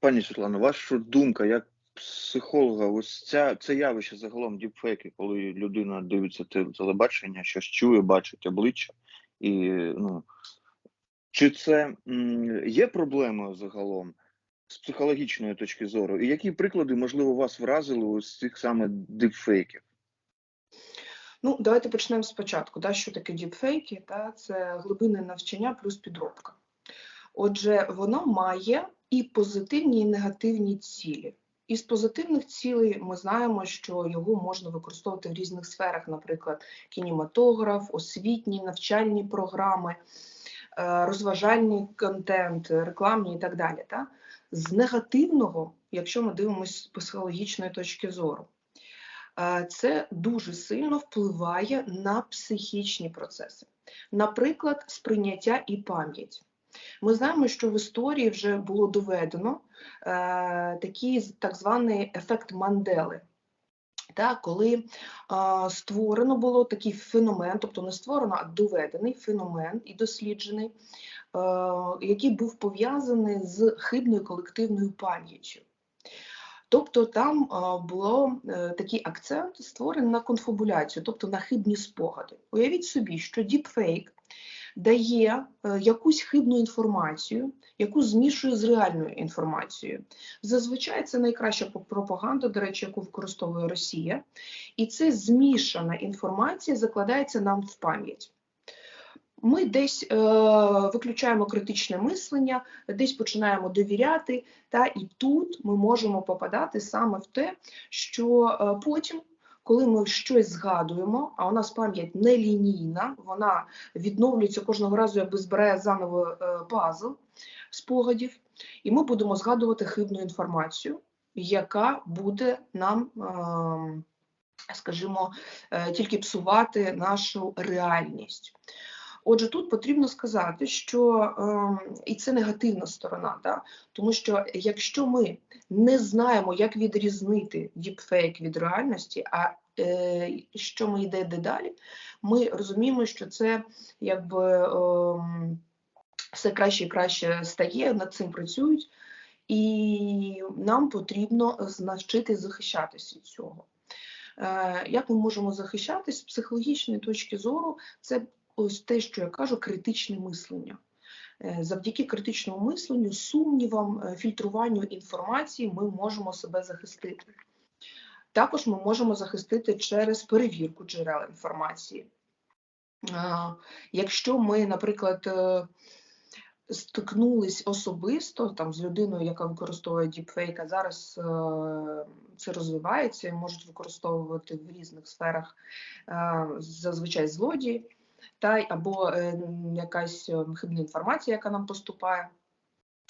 Пані Світлано, ваша думка як психолога, ось ця це явище загалом діпфейки, коли людина дивиться телебачення, щось чує, бачить обличчя, і ну чи це є проблемою загалом з психологічної точки зору? І які приклади, можливо, вас вразили ось цих саме діпфейків? Ну, давайте почнемо спочатку. Да, що таке діпфейки? Да, це глибинне навчання плюс підробка. Отже, воно має і позитивні, і негативні цілі. Із позитивних цілей ми знаємо, що його можна використовувати в різних сферах, наприклад, кінематограф, освітні, навчальні програми, е, розважальний контент, рекламні і так далі. Та? З негативного, якщо ми дивимося з психологічної точки зору, е, це дуже сильно впливає на психічні процеси, наприклад, сприйняття і пам'ять. Ми знаємо, що в історії вже було доведено е, такий так званий ефект Мандели. Так, коли е, створено було такий феномен, тобто не створено, а доведений феномен і досліджений, е, який був пов'язаний з хибною колективною пам'яттю. Тобто там було е, такий акцент створений на конфабуляцію, тобто на хибні спогади. Уявіть собі, що діпфейк дає е, якусь хибну інформацію, яку змішує з реальною інформацією. Зазвичай це найкраща пропаганда, до речі, яку використовує Росія, і це змішана інформація закладається нам в пам'ять. Ми десь е, виключаємо критичне мислення, десь починаємо довіряти, та і тут ми можемо попадати саме в те, що е, потім коли ми щось згадуємо, а у нас пам'ять не лінійна, вона відновлюється кожного разу, якби збирає заново е, пазл спогадів, і ми будемо згадувати хибну інформацію, яка буде нам, ем, скажімо, е, тільки псувати нашу реальність. Отже, тут потрібно сказати, що е, і це негативна сторона, да? тому що якщо ми не знаємо, як відрізнити діпфейк від реальності, а що ми йде дедалі, ми розуміємо, що це якби е, все краще і краще стає, над цим працюють, і нам потрібно навчити захищатися від цього. Е, як ми можемо захищатись з психологічної точки зору, це ось те, що я кажу, критичне мислення. Е, завдяки критичному мисленню, сумнівам, е, фільтруванню інформації ми можемо себе захистити. Також ми можемо захистити через перевірку джерел інформації. Якщо ми, наприклад, е, стикнулись особисто там з людиною, яка використовує діпфейк, а зараз це розвивається і можуть використовувати в різних сферах зазвичай злодії та або е, якась е, хибна інформація, яка нам поступає.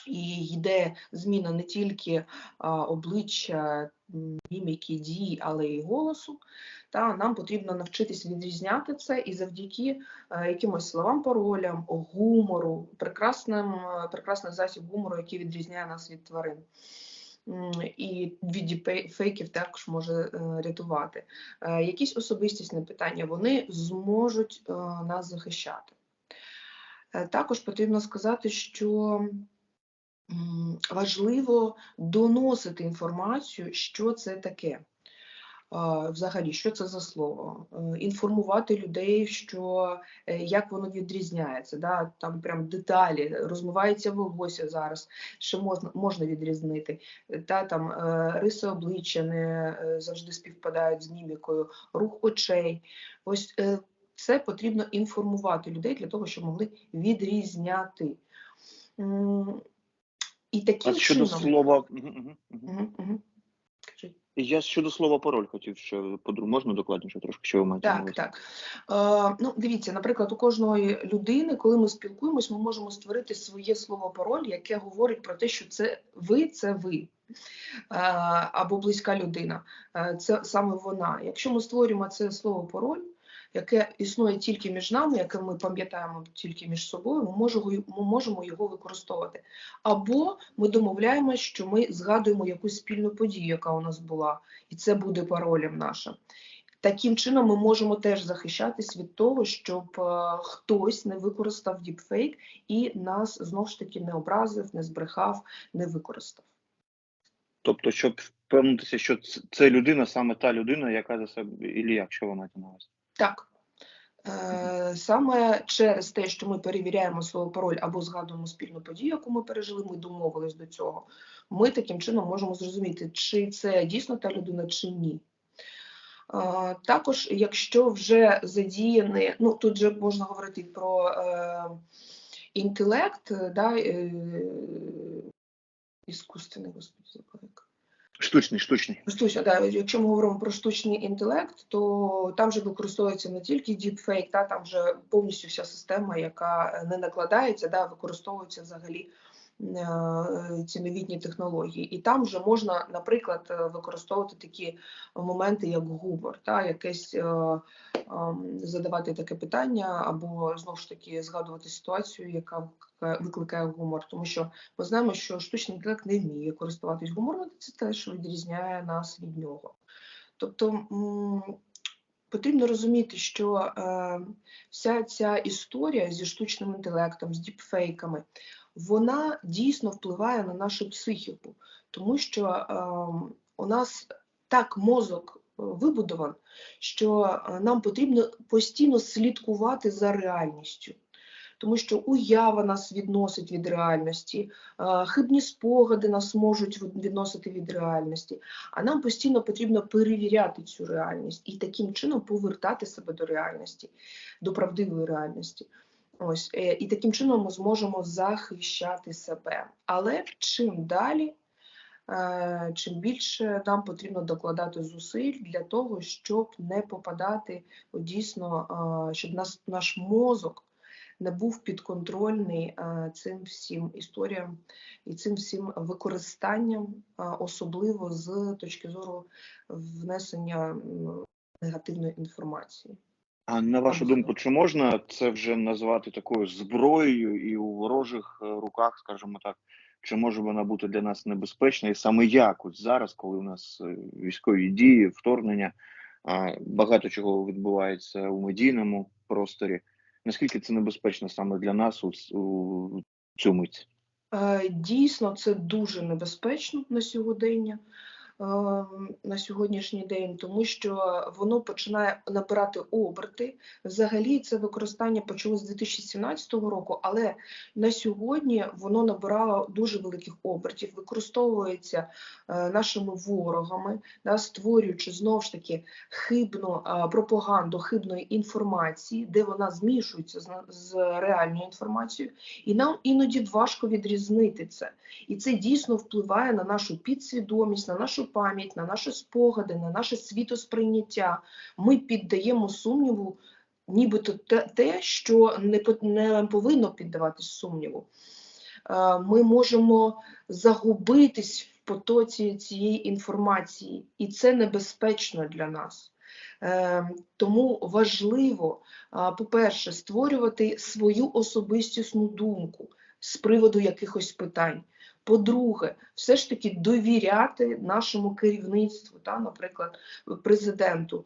І йде зміна не тільки обличчя, міміки, дій, але й голосу. Та Нам потрібно навчитись відрізняти це і завдяки е, якимось словам, паролям, гумору, прекрасним, прекрасний засіб гумору, який відрізняє нас від тварин і від фейків також може е, рятувати. Е, якісь особистісні питання вони зможуть е, нас захищати. Також потрібно сказати, що важливо доносити інформацію, що це таке взагалі, що це за слово, е, інформувати людей, що е, як воно відрізняється, да? там прям деталі, розмивається волосся зараз, що можна можна відрізнити, та там е, риси обличчя не завжди співпадають з мімікою, рух очей. Ось це потрібно інформувати людей для того, щоб могли відрізняти. І таким а щодо чином... слова. Угу, угу. Угу. Я щодо слова пароль хотів ще подру. Можна докладніше трошки, що ви маєте Так, на так. Е, ну, дивіться, наприклад, у кожної людини, коли ми спілкуємось, ми можемо створити своє слово пароль, яке говорить про те, що це ви, це ви. Е, або близька людина, е, це саме вона. Якщо ми створюємо це слово пароль, яке існує тільки між нами, яке ми пам'ятаємо тільки між собою, ми можемо ми можемо його використовувати. Або ми домовляємося, що ми згадуємо якусь спільну подію, яка у нас була, і це буде паролем нашим. Таким чином ми можемо теж захищатись від того, щоб е, хтось не використав діпфейк і нас знову ж таки не образив, не збрехав, не використав. Тобто, щоб впевнитися, що це людина саме та людина, яка за себе, і як, що ви маєте на увазі? Так. Е, Саме через те, що ми перевіряємо свій пароль або згадуємо спільну подію, яку ми пережили, ми домовились до цього. Ми таким чином можемо зрозуміти, чи це дійсно та людина, чи ні. Е, Також, якщо вже задіяні, ну тут же можна говорити про е, інтелект, е, да, е, іскусственний, господи. Штучний, штучний. Штучно, да, якщо ми говоримо про штучний інтелект, то там же використовується не тільки діпфейк, та там вже повністю вся система, яка не накладається, да, використовується взагалі е, ці новітні технології. І там вже можна, наприклад, е, використовувати такі моменти, як гумор, та, якесь е, задавати таке питання, або знову ж таки згадувати ситуацію, яка викликає- гумор, тому що ми знаємо, що штучний інтелект не вміє користуватись гумором, це теж відрізняє нас від нього. Тобто потрібно розуміти, що е, вся ця історія зі штучним інтелектом, з діпфейками, вона дійсно впливає на нашу психіку, тому що е, у нас так мозок вибудован, що е, нам потрібно постійно слідкувати за реальністю тому що уява нас відносить від реальності, е, хибні спогади нас можуть відносити від реальності, а нам постійно потрібно перевіряти цю реальність і таким чином повертати себе до реальності, до правдивої реальності. Ось е, і таким чином ми зможемо захищати себе. Але чим далі, чим більше нам потрібно докладати зусиль для того, щоб не попадати дійсно, е, щоб нас наш мозок не був підконтрольний е, цим всім історіям і цим всім використанням, е, особливо з точки зору внесення негативної інформації. А на вашу думку, чи можна це вже назвати такою зброєю і у ворожих е, руках, скажімо так, чи може вона бути для нас небезпечна? І саме як ось зараз, коли у нас е, військові дії, вторгнення, багато чого відбувається у медійному просторі, наскільки це небезпечно саме для нас у, у цю мить? Е, Дійсно, це дуже небезпечно на сьогодення. Е, На сьогоднішній день, тому що воно починає набирати оберти. Взагалі, це використання почалося з 2017 року, але на сьогодні воно набирало дуже великих обертів, використовується е, нашими ворогами, да, створюючи знову ж таки хибну е, пропаганду хибної інформації, де вона змішується з реальною інформацією, і нам іноді важко відрізнити це. І це дійсно впливає на нашу підсвідомість, на нашу пам'ять, на наші спогади, на наше світосприйняття. Ми піддаємо сумніву, нібито те, що не, повинно піддаватись сумніву. Е, Ми можемо загубитись в потоці цієї інформації, і це небезпечно для нас. Е, Тому важливо, по-перше, створювати свою особистісну думку з приводу якихось питань. По-друге, все ж таки довіряти нашому керівництву, та, наприклад, президенту.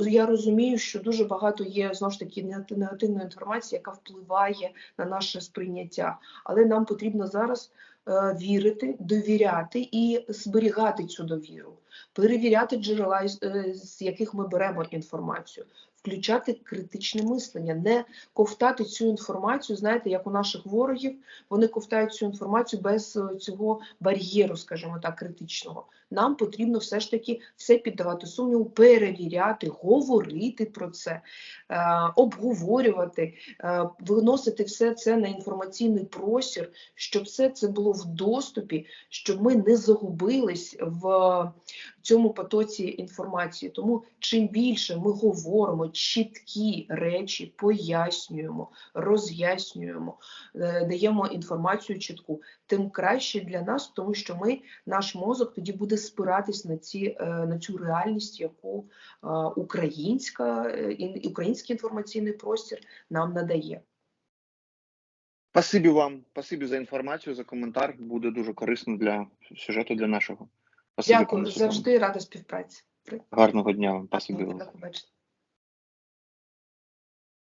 Я розумію, що дуже багато є знову ж таки негативної інформації, яка впливає на наше сприйняття. Але нам потрібно зараз е, вірити, довіряти і зберігати цю довіру, перевіряти джерела, е, з яких ми беремо інформацію, включати критичне мислення, не ковтати цю інформацію, знаєте, як у наших ворогів, вони ковтають цю інформацію без е, цього бар'єру, скажімо так, критичного. Нам потрібно все ж таки все піддавати сумніву, перевіряти, говорити про це, е, обговорювати, е, виносити все це на інформаційний простір, щоб все це було в доступі, щоб ми не загубились в цьому потоці інформації. Тому чим більше ми говоримо чіткі речі, пояснюємо, роз'яснюємо, е, даємо інформацію чітку, тим краще для нас, тому що ми, наш мозок тоді буде спиратись на ці е, на цю реальність, яку е, українська український інформаційний простір нам надає. Спасибі вам, спасибі за інформацію, за коментар. Буде дуже корисно для сюжету для нашого. Дякую, завжди рада співпраці. Гарного дня вам, спасибі.